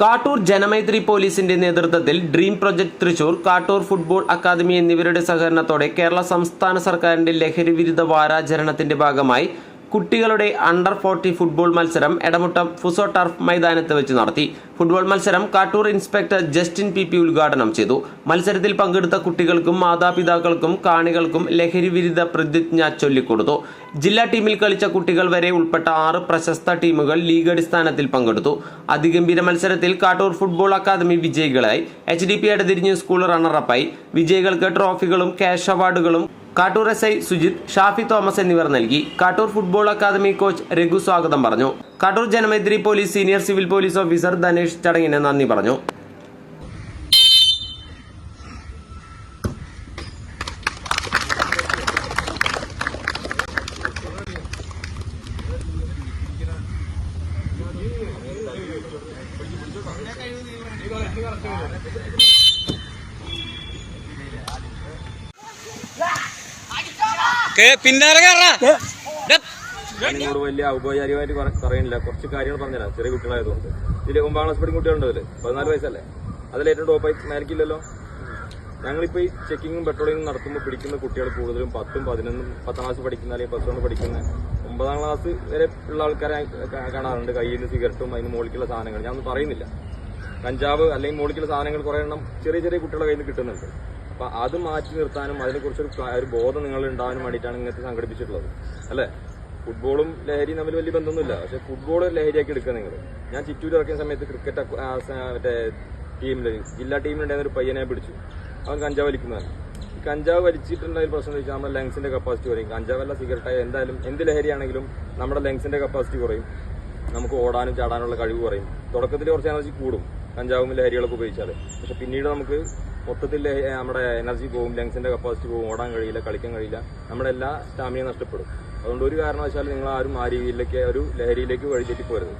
കാട്ടൂർ ജനമൈത്രി പോലീസിന്റെ നേതൃത്വത്തിൽ dream project Thrissur Kattoor football academy എന്നിവരുടെ സഹകരണത്തോടെ കേരള സംസ്ഥാന സർക്കാരിന്റെ ലഹരി വിരുദ്ധ വാരാചരണത്തിന്റെ ഭാഗമായി കുട്ടികളുടെ അണ്ടർ ഫോർട്ടി ഫുട്ബോൾ മത്സരം എടമുട്ടം ഫുസോ ടർഫ് മൈതാനത്ത് വെച്ച് നടത്തി. ഫുട്ബോൾ മത്സരം Kattoor inspector Justin P P ഉദ്ഘാടനം ചെയ്തു. മത്സരത്തിൽ പങ്കെടുത്ത കുട്ടികൾക്കും മാതാപിതാക്കൾക്കും കാണികൾക്കും ലഹരി വിരുദ്ധ പ്രതിജ്ഞ ചൊല്ലിക്കൊടുത്തു. ജില്ലാ ടീമിൽ കളിച്ച കുട്ടികൾ വരെ ഉൾപ്പെട്ട ആറ് പ്രശസ്ത ടീമുകൾ ലീഗ് അടിസ്ഥാനത്തിൽ പങ്കെടുത്തു. അതിഗംഭീര മത്സരത്തിൽ കാട്ടൂർ ഫുട്ബോൾ അക്കാദമി വിജയികളായി. H D P Edathirinji school റണ്ണറപ്പായി. വിജയികൾക്ക് ട്രോഫികളും ക്യാഷ് അവാർഡുകളും Kattoor S I Sujith Shafi Thomas എന്നിവർ നൽകി. Kattoor football academy coach Raghu സ്വാഗതം പറഞ്ഞു. Kattoor Janamaithri police senior civil police officer Dhanesh ചടങ്ങിന് നന്ദി പറഞ്ഞു. കേ- പിന്നാലെ കയറാ നിങ്ങളോട് വലിയ ഔപചാരികമായിട്ട് പറ- പറയുന്നില്ല. കുറച്ച് കാര്യങ്ങൾ പറഞ്ഞുതരാം. ചെറിയ കുട്ടികളായതുകൊണ്ട്. ഇതിൽ ഒമ്പതാം ക്ലാസ് കുട്ടികളുണ്ട് അതിൽ പതിനാല് വയസ്സല്ലേ? അതിൽ ഏറ്റവും ടോപ്പായി മേലക്കില്ലല്ലോ ഞങ്ങളിപ്പോൾ ഈ ചെക്കിങ്ങും പെട്രോളിങ്ങും നടത്തുമ്പോൾ പിടിക്കുന്ന കുട്ടികൾ കൂടുതലും പത്തും പതിനൊന്നും പത്താം ക്ലാസ് പഠിക്കുന്ന അല്ലെങ്കിൽ പ്ലസ് വൺ പഠിക്കുന്ന ഒമ്പതാം ക്ലാസ് വരെ ഉള്ള ആൾക്കാരെ കാണാറുണ്ട്. കയ്യിൽ നിന്ന് സിഗരറ്റും അതിന് മുകളിലുള്ള സാധനങ്ങൾ. ഞാനൊന്നും പറയുന്നില്ല. കഞ്ചാവ് അല്ലെങ്കിൽ മുകളിലുള്ള സാധനങ്ങൾ കുറേ എണ്ണം ചെറിയ ചെറിയ കുട്ടികളുടെ കയ്യിൽ നിന്ന് കിട്ടുന്നുണ്ട്. അപ്പൊ അത് മാറ്റി നിർത്താനും അതിനെക്കുറിച്ചൊരു ക- ഒരു ബോധം നിങ്ങൾ ഉണ്ടാവാനും വേണ്ടിയിട്ടാണ് ഇങ്ങനത്തെ സംഘടിപ്പിച്ചിട്ടുള്ളത്. അല്ലേ? ഫുട്ബോളും ലഹരിയും തമ്മിൽ വലിയ ബന്ധമൊന്നുമില്ല. പക്ഷെ ഫുട്ബോൾ ലഹരിയാക്കി എടുക്കുക നിങ്ങൾ ഞാൻ ചിറ്റൂർ ഇറക്കിയ സമയത്ത് ക്രിക്കറ്റ് മറ്റേ ടീമിൽ ജില്ലാ ടീമിലുണ്ടായിരുന്ന ഒരു പയ്യനെ പിടിച്ചു. അവൻ കഞ്ചാവ് വലിക്കുന്നതാണ് ഈ കഞ്ചാവ് വലിച്ചിട്ടുണ്ടായ ഒരു പ്രശ്നം വെച്ചാൽ നമ്മുടെ ലങ്സിന്റെ കപ്പാസിറ്റി കുറയും. കഞ്ചാവല്ല സിഗരറ്റായ എന്തായാലും എന്ത് ലഹരിയാണെങ്കിലും നമ്മുടെ ലങ്സിന്റെ കപ്പാസിറ്റി കുറയും. നമുക്ക് ഓടാനും ചാടാനുള്ള കഴിവ് കുറയും. തുടക്കത്തിൽ കുറച്ച് എനർജി കൂടും. കഞ്ചാവും ലഹരികളൊക്കെ ഉപയോഗിച്ചാൽ പക്ഷെ പിന്നീട് നമുക്ക് മൊത്തത്തിൽ നമ്മുടെ എനർജി പോകും ലങ്സിന്റെ കപ്പാസിറ്റി പോകും ഓടാൻ കഴിയില്ല കളിക്കാൻ കഴിയില്ല നമ്മുടെ എല്ലാ സ്റ്റാമിനയും നഷ്ടപ്പെടും. അതുകൊണ്ട് ഒരു കാരണവശാലും നിങ്ങൾ ആരും ആ രീതിയിലേക്ക് ഒരു ലഹരിയിലേക്ക് വഴിതെറ്റി പോരുത്